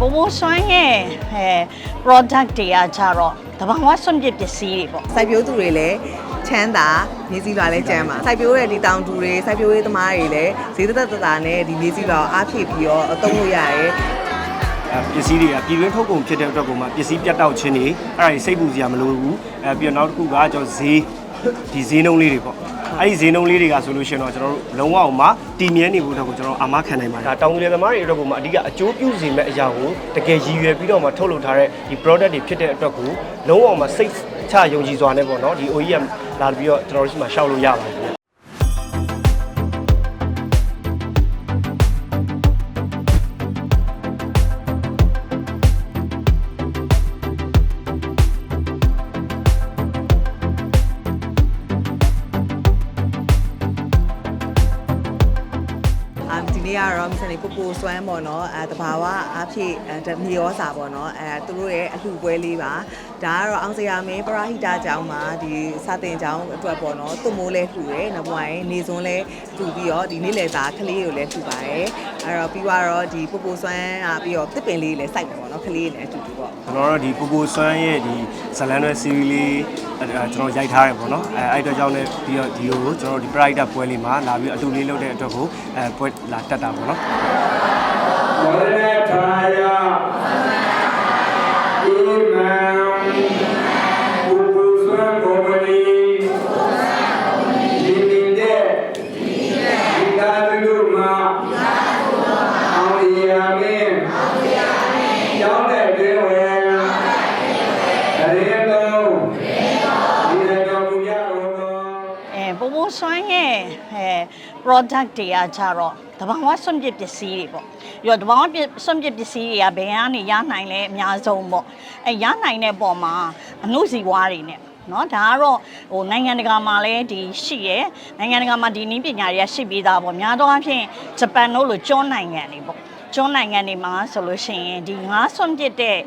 ပိုမိုဆွမ်းရဲ့အဲ product တွေကကြတော့တဘာဝစွန့်ပစ်ပစ္စည်းတွေပေါ့စိုက်ပျိုးသူတွေလည်းချမ်းသာမြေစီလွာလည်းကျမ်းပါစိုက်ပျိုးတဲ့ဒီတောင်သူတွေစိုက်ပျိုးရေးသမားတွေလည်းဈေးသက်သက်သာနဲ့ဒီမြေစီလွာကိုအားဖြည့်ပြီးတော့အသုံးလို့ရတယ်အဲပစ္စည်းတွေကပြည်တွင်းထုတ်ကုန်ဖြစ်တဲ့အတွက်ကိုမှပစ္စည်းပြတ်တောက်ခြင်းတွေအဲ့ဒါတွေစိတ်ပူစရာမလိုဘူးအဲပြီးတော့နောက်တစ်ခုကကျွန်တော်ဈေးဒီဈေးနှုန်းလေးတွေပေါ့ အဲ့ဒီဈေးနှုန်းလေးတွေကဆိုလို့ရှိရင်တော့ကျွန်တော်တို့လုံးဝအောင်မှတည်မြဲနေဖို့အတွက်ကိုကျွန်တော်အာမခံနိုင်ပါတယ်ဒါတောင်သူလယ်သမားတွေအတွက်ကိုမှအဓိကအကျိုးပြုစေမဲ့အရာကိုတကယ်ရည်ရွယ်ပြီးတော့မှထုတ်လုပ်ထားတဲ့ဒီ product တွေဖြစ်တဲ့အတွက်ကိုလုံးဝအောင်မှစိတ်ချယုံကြည်စွာနဲ့ပေါ့နော်ဒီ OEM လာပြီးတော့ကျွန်တော်တို့ရှိမှရှောက်လို့ရပါတယ် ဒီနေ့ကတော့မစနေပူပူစွမ်းပေါ့နော်အဲတဘာဝအားဖြည့်အဲမြေရောစာပေါ့နော်အဲသူတို့ရဲ့အလှပွဲလေးပါဒါကတော့အောင်စရာမင်းပရာဟိတကျောင်းမှာဒီစာတင်ကျောင်းအတွက်ပေါ့နော်သူ့မိုးလဲလှူတယ်နောက်ပိုင်း နေစွန်းလဲလှူပြီးတော့ဒီနေ့လေသာကလေးကိုလည်းလှူပါတယ်အဲ့တော့ပြီးတော့ဒီပူပူစွမ်းอ่ะပြီးတော့တစ်ပင်လေးလည်းစိုက်တယ်ပေါ့နော်ကလေးလည်းအတူတူပေါ့ ကျွန်တော်တို့ဒီပူပူဆွမ်းရဲ့ဒီဇလန်ရွယ် series လေးအဲအဲကျွန်တော်ရိုက်ထားတယ်ပေါ့နော်အဲအဲ့အတွက်ကြောင့်လည်းပြီးတော့ဒီကိုကျွန်တော်တို့ဒီ pride ပွဲလေးမှာလာပြီးအတူလေးလုပ်တဲ့အတွက်ကိုအဲပွဲလာတက်တာပေါ့နော်ဝရဏထာယ အဲပိုမိုဆွမ်းရဲ့အဲ product တွေကကြတော့တဘာဝစွန့်ပစ်ပစ္စည်းတွေပေါ့ပြီးတော့တဘာဝပြစွန့်ပစ်ပစ္စည်းတွေကဘယ်ကနေရနိုင်လဲအများဆုံးပေါ့အဲရနိုင်တဲ့ပုံမှာအမှုစီဝါးတွေနဲ့เนาะဒါကတော့ဟိုနိုင်ငံတကာမှာလည်းဒီရှိရယ်နိုင်ငံတကာမှာဒီနည်းပညာတွေကရှိပြီးသားပေါ့များသောအားဖြင့်ဂျပန်တို့လိုကျွန်းနိုင်ငံတွေပေါ့ကျွန်းနိုင်ငံတွေမှာဆိုလို့ရှိရင်ဒီငါးစွန့်ပစ်တဲ့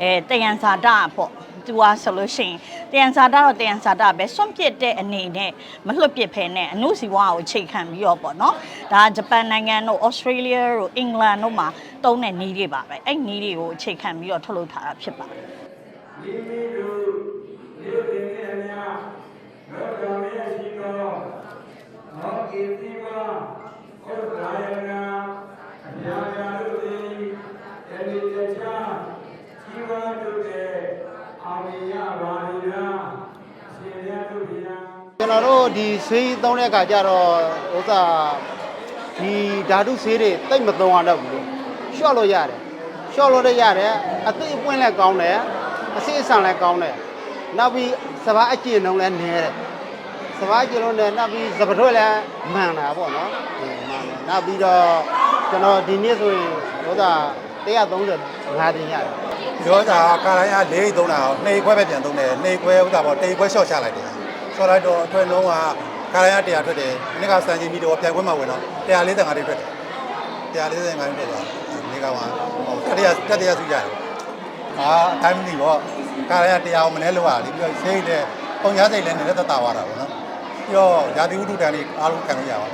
အဲတယံဇာတပေါ့ သူကဆိုလို့ရှိရင်တယံဇာတာတော့တယံဇာတာပဲစွန့်ပစ်တဲ့အနေနဲ့မလွတ်ပစ်ဖဲနဲ့အနုစီဝါကိုချိန်ခံပြီးတော့ပေါ့နော်ဒါဂျပန်နိုင်ငံတို့ဩစတြေးလျတို့အင်္ဂလန်တို့မှာတုံးတဲ့နီးတွေပါပဲအဲ့နီးတွေကိုချိန်ခံပြီးတော့ထုတ်လုပ်ထားတာဖြစ်ပါတယ်မိမိတို့ဒီပင်နဲ့အများလောကမေရှိသောမောကိတိပါဩဒါယနာအများများတို့သည်ယနေ့တခြားជីវတို့တဲ့အာမယပါရိနာရှင်ရတို့ဗျာ ကျွန် တော်တို့ဒီဆေးသုံးတဲ့အခါကျတော့ဥစ္စာဒီဓာတုဆေးတွေတိတ်မသုံးရတော့ဘူးရှော့လို့ရတယ်ရှော့လို့လည်းရတယ်အသိအပွင့်လည်းကောင်းတယ်အစိအဆန်လည်းကောင်းတယ်နောက်ပြီးစဘာအကျင့်လုံးလည်းနည်းတယ်စဘာအကျင့်လုံးနဲ့နောက်ပြီးစပထွဲလည်းမှန်တာပေါ့နော်မှန်တယ်နောက်ပြီးတော့ကျွန်တော်ဒီနေ့ဆိုရင်ဥစ္စာ135တင်ရတယ်ပြောတာကာရိုင်းကလေးသုံးတာနှိမ်ခွဲပဲပြန်သုံးတယ်နှိမ်ခွဲဥစ္စာပေါ့တိမ်ခွဲရှော့ချလိုက်တယ် ရှော့လိုက်တော့အထွေလုံးကကာရိုင်းက100ထွက်တယ်ဒီနေ့ကစံကြီးမီတော့ပြန်ခွဲမှာဝင်တော့145တိထွက်တယ်145တိထွက်သွားဒီနေ့ကဟိုတတိယတတိယစုရတယ်အာအတိုင်းမသိပေါ့ကာရိုင်းက100အောင်မနေလို့ရတယ်ပြီးတော့ရှိတဲ့ပုံညာစိတ်လည်းနည်းနည်းသက်သာသွားတာပေါ့နော်ပြီးတော့ဓာတိဝတ္ထုတန်လေးအားလုံးခံလို့ရပါ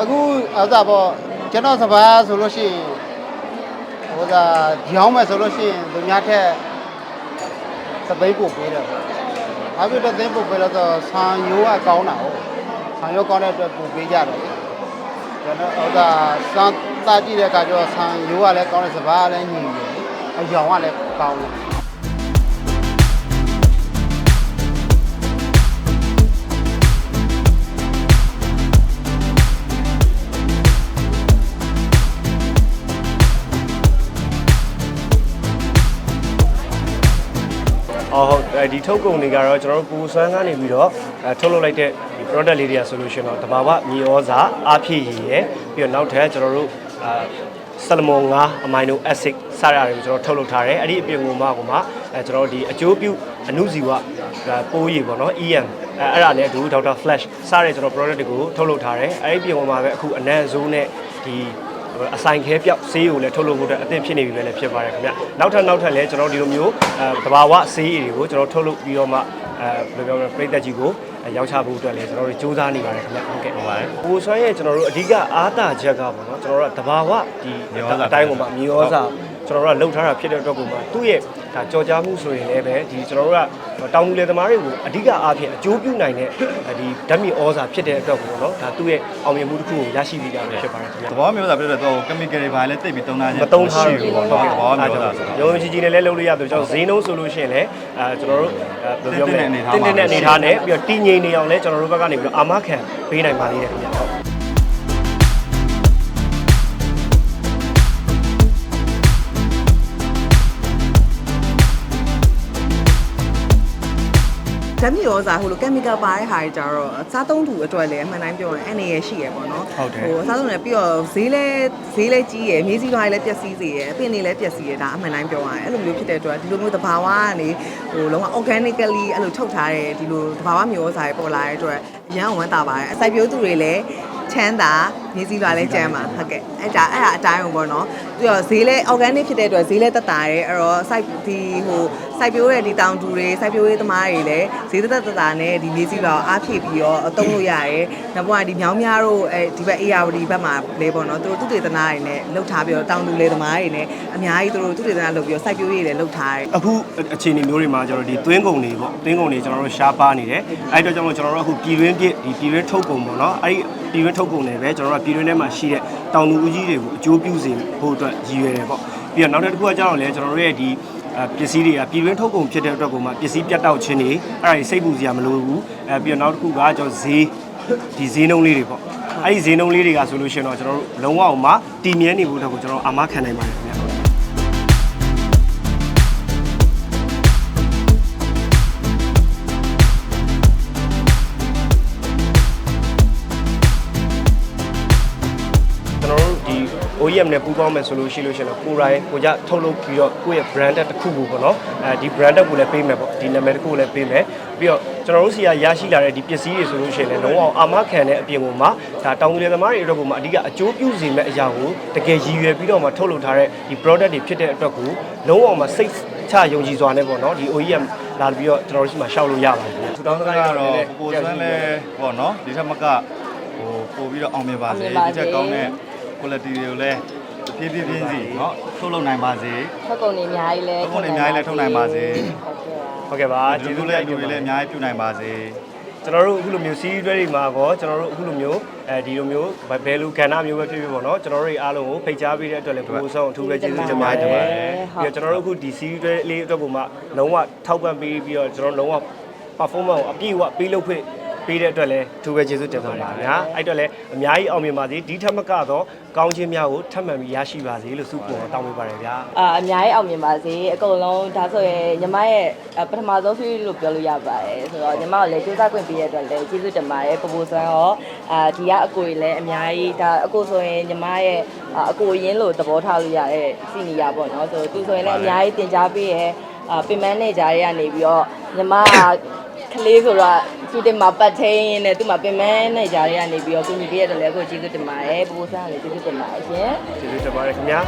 အခုဥစ္စာပေါ့ကျွန်တော်စဘာဆိုလို့ရှိရင်ဥစ္စာကြောင်းမဲ့ဆိုလို့ရှိရင်သူများထက်စသိန်းပို့ပေးတယ်ပေါ့။ ဘာဖြစ်လို့သိန်းပို့ပေးလို့ဆိုဆန်ရိုးကကောင်းတာဟုတ်။ဆန်ရိုးကောင်းတဲ့အတွက်ပို့ပေးကြတယ်လေ။ကျွန်တော်ဥစ္စာစမ်းသားကြည့်တဲ့အခါကျတော့ဆန်ရိုးကလည်းကောင်းတယ်စဘာကလည်းညီတယ်။အယောင်ကလည်းကောင်းတယ်။ အော်ဟုတ်အဲဒီထုတ်ကုန်တွေကတော့ကျွန်တော်တို့ပူဆွမ်းကနေပြီးတော့အဲထုတ်လုပ်လိုက်တဲ့ဒီ product လေးတွေကဆိုလို့ရှိရင်တော့တဘာဝမြေဩဇာအားဖြည့်ရည်ရယ်ပြီးတော့နောက်ထပ်ကျွန်တော်တို့အာဆလမွန်9 amino acid စတာတွေကိုကျွန်တော်ထုတ်လုပ်ထားတယ်အဲ့ဒီအပြင်ကမှကမှအဲကျွန်တော်တို့ဒီအကျိုးပြုအနုဇီဝပိုးရည်ပေါ့နော် EM အဲအဲ့ဒါနဲ့အတူဒေါက်တာ flash စတဲ့ကျွန်တော် product တွေကိုထုတ်လုပ်ထားတယ်အဲ့ဒီပြင်ကမှပဲအခုအနံ့ဆိုးနဲ့ဒီ အဆိုင်ခဲပြောက်ဆေးကိုလည်းထုတ်လုပ်ဖို့အတွက်အသင့်ဖြစ်နေပြီပဲလည်းဖြစ်ပါတယ်ခင်ဗျနောက်ထပ်နောက်ထပ်လည်းကျွန်တော်ဒီလိုမျိုးအဲတဘာဝဆေးရည်တွေကိုကျွန်တော်ထုတ်လုပ်ပြီးတော့မှအဲဘယ်လိုပြောမလဲပြည်သက်ကြီးကိုရောင်းချဖို့အတွက်လည်းကျွန်တော်တို့စူးစမ်းနေပါတယ်ခင်ဗျဟုတ်ကဲ့ဟုတ်ပါတယ်ကိုဆွမ်းရဲ့ကျွန်တော်တို့အဓိကအားသာချက်ကပေါ့နော်ကျွန်တော်တို့ကတဘာဝဒီအတိုင်းကိုမှမြေဩဇာကျွန်တော်တို့ကလှုပ်ထားတာဖြစ်တဲ့အတွက်ကိုမှသူ့ရဲ့ ဒါကြော်ကြားမှုဆိုရင်လည်းပဲဒီကျွန်တော်တို့ကတောင်သူလယ်သမားတွေကိုအဓိကအားဖြင့်အကျိုးပြုနိုင်တဲ့ဒီဓာတ်မြေဩဇာဖြစ်တဲ့အတွက်ကိုပေါ့နော်ဒါသူ့ရဲ့အောင်မြင်မှုတစ်ခုကိုရရှိပြီးကြတယ်ဖြစ်ပါတယ်ခင်ဗျာသဘောမျိုးသာပြောတဲ့တော့ chemical တွေဘာလဲတိတ်ပြီးသုံးတာမတုံးထားဘူးပေါ့တော့နော်သဘောမျိုးသာဆိုတော့ရုံကြီးကြီးနဲ့လည်းလုပ်လို့ရတယ်ကျွန်တော်ဈေးနှုန်းဆိုလို့ရှိရင်လည်းအဲကျွန်တော်တို့အဲဘယ်လိုပြောမလဲတင်းတင်းတင်းတင်းတဲ့တဲ့အနေအနေအထားမှာထားနဲ့ပြီးတော့တည်ငြိမ်နေအောင်လည်းကျွန်တော်တို့ဘက်ကနေပြီးတော့အာမခံပေးနိုင်ပါသေးတယ်ခင်ဗျာ ဓာတ်မြေဩဇာဟိုလို chemical ပါတဲ့ဟာတွေကြတော့စားသုံးသူအတွက်လည်းအမှန်တိုင်းပြောရင်အနေရရှိရပေါ့နော်ဟုတ်တယ်ဟိုစားသုံးတယ်ပြီးတော့ဈေးလဲဈေးလဲကြီးရယ်မြေကြီးလွှားလည်းပျက်စီးစေရယ်အပင်တွေလည်းပျက်စီးရယ်ဒါအမှန်တိုင်းပြောရရင်အဲ့လိုမျိုးဖြစ်တဲ့အတွက်ဒီလိုမျိုးတဘာဝကနေဟိုလုံးဝ organically အဲ့လိုထုတ်ထားတဲ့ဒီလိုတဘာဝမျိုးဩဇာတွေပေါ်လာတဲ့အတွက်အရန်ဝမ်းသာပါတယ်အစိုက်ပျိုးသူတွေလည်း ချမ်းသာမြေကြီးလွှားလည်းကျန်းပါဟုတ်ကဲ့အဲ့ဒါအဲ့ဒါအတိုင်းပေါ့နော်ပြီးတော့ဈေးလဲ organic ဖြစ်တဲ့အတွက်ဈေးလဲတက်တာရယ်အဲ့တော့စိုက်ဒီဟိုစိုက်ပျိုးတဲ့ဒီတောင်သူတွေစိုက်ပျိုးရေးသမားတွေလည်းဈေးတက်တက်တာနဲ့ဒီမြေကြီးလွှားကိုအားဖြည့်ပြီးတော့အသုံးလို့ရတယ်နောက်ပိုင်းဒီမြောင်းများတို့အဲဒီဘက် ARD ဘက်မှာလဲပေါ့နော်သူတို့သူတေသနာတွေနဲ့လှုပ်ထားပြီးတော့တောင်သူလေသမားတွေနဲ့အများကြီးသူတို့သူတေသနာလုပ်ပြီးတော့စိုက်ပျိုးရေးတွေလှုပ်ထားတယ်အခုအခြေအနေမျိုးတွေမှာကျွန်တော်တို့ဒီသွင်းကုန်တွေပေါ့သွင်းကုန်တွေကျွန်တော်တို့ရှားပါနေတယ်အဲ့တော့ကြောင့်မို့ကျွန်တော်တို့အခုပြည်တွင်းပြစ်ဒီပြည်တွင်းထုတ်ကုန်ပေါ့နော်အဲ့ဒီ ပြည်တွင်းထုတ်ကုန်တွေပဲကျွန်တော်တို့ကပြည်တွင်းထဲမှာရှိတဲ့တောင်သူဦးကြီးတွေကိုအကျိုးပြုစေဖို့အတွက်ရည်ရွယ်တယ်ပေါ့ပြီးတော့နောက်တစ်ခုကကျတော့လေကျွန်တော်တို့ရဲ့ဒီအဲပစ္စည်းတွေကပြည်တွင်းထုတ်ကုန်ဖြစ်တဲ့အတွက်ကိုမှပစ္စည်းပြတ်တောက်ခြင်းတွေအဲ့ဒါတွေစိတ်ပူစရာမလိုဘူးအဲပြီးတော့နောက်တစ်ခုကကျွန်တော်ဈေးဒီဈေးနှုန်းလေးတွေပေါ့အဲ့ဒီဈေးနှုန်းလေးတွေကဆိုလို့ရှိရင်တော့ကျွန်တော်တို့လုံးဝအောင်မှတည်မြဲနေဖို့အတွက်ကိုကျွန်တော်အာမခံနိုင်ပါတယ်ခင်ဗျာ OEM နဲ့ပူးပေါင်းမယ်ဆိုလို့ရှိလို့ရှိရင်တော့ကိုယ်တိုင်ကိုကြထုတ်လုပ်ပြီးတော့ကိုယ့်ရဲ့ brand တစ်ခုကိုပေါ့နော်အဲဒီ brand ကိုလည်းပေးမယ်ပေါ့ဒီနာမည်တစ်ခုကိုလည်းပေးမယ်ပြီးတော့ကျွန်တော်တို့စီကရရှိလာတဲ့ဒီပစ္စည်းတွေဆိုလို့ရှိရင်လည်းလုံးဝအာမခံတဲ့အပြင်ကိုမှဒါတောင်သူလယ်သမားတွေအတွက်ကိုမှအဓိကအကျိုးပြုစေမဲ့အရာကိုတကယ်ရည်ရွယ်ပြီးတော့မှထုတ်လုပ်ထားတဲ့ဒီ product တွေဖြစ်တဲ့အတွက်ကိုလုံးဝမှစိတ်ချယုံကြည်စွာနဲ့ပေါ့နော်ဒီ OEM လာပြီးတော့ကျွန်တော်တို့ရှိမှရှောက်လို့ရပါတယ်ခင်ဗျာထူထောင်စကားကတော့ကတော့ပိုဆွမ်းလဲပေါ့နော်ဒီထက်မကဟိုပို့ပြီးတော့အောင်မြင်ပါစေအောင်မြင်ပါစေဒီထက်ကောင်းတဲ့ quality တွေကိုလည်းဖြည်းဖြည်းဖြည်းစီเนาะထုတ်လုပ်နိုင်ပါစေ ထုတ်ကုန်တွေအများကြီးလဲ ထုတ်ကုန်တွေအများကြီးလဲထုတ်နိုင်ပါစေ ဟုတ်ကဲ့ပါ ဟုတ်ကဲ့ပါ ကျေး ကျေး ဇူး ဇူး လ တင် ည်းလူတွေလည်းအများကြီးပြုနိုင်ပါစေ ကျွန်တော်တို့အခုလိုမျိုး series တွေမှာကောကျွန်တော်တို့အခုလိုမျိုးအဲဒီလိုမျိုးဘယ်လိုကဏ္ဍမျိုးပဲဖြစ်ဖြစ်ပေါ့နော်ကျွန်တော်တို့တွေအားလုံးကိုဖိတ်ကြားပေးတဲ့အတွက်လည်းပို့ဆောင်အထူးပဲကျေးဇူးတင်ပါတယ်ပြီးတော့ကျွန်တော်တို့အခုဒီ series တွေလေးအတွက်ပုံမှာလုံးဝထောက်ပံ့ပေးပြီးတော့ကျွန်တော်လုံးဝ performance ကိုအပြည့်အဝပေးလုပ်ခွင့် ပေးတဲ့အတွက်လည်းအထူးပဲကျေးဇူးတင်ပါတယ်ခင်ဗျာအဲ့အတွက်လည်းအများကြီးအောင်မြင်ပါစေဒီထက်မကတော့ကောင်းခြင်းများကိုထပ်မံပြီးရရှိပါစေလို့ဆုပေါ်တောင်းပေးပါတယ်ဗျာအာအများကြီးအောင်မြင်ပါစေအကုန်လုံးဒါဆိုရင်ညီမရဲ့ပထမဆုံး series လို့ပြောလို့ရပါတယ်ဆိုတော့ညီမကိုလည်းစူးစမ်းခွင့်ပေးရတဲ့အတွက်လည်းကျေးဇူးတင်ပါတယ်ပပူဆန်းရောအာဒီကအကိုကြီးလည်းအများကြီးဒါအကိုဆိုရင်ညီမရဲ့အကိုရင်းလို့သဘောထားလို့ရတဲ့စီနီယာပေါ့နော်ဆိုတော့သူဆိုရင်လည်းအများကြီးတင် जा ပေးရဲ့အာပင်မန်းနေကြရကနေပြီးတော့ညီမ ကလေးဆိုတော့သူတင်မှာပတ်ထင်းရင်းနဲ့သူ့မှာပင်မန်းနေကြရကနေပြီးတော့ကိုညီပေးရတယ်လည်းကိုကျေးဇူးတင်ပါတယ်ပပူဆန်းကလည်းကျေးဇူးတင်ပါတယ်ရှင်ကျေးဇူးတင်ပါတယ်ခင်ဗျာ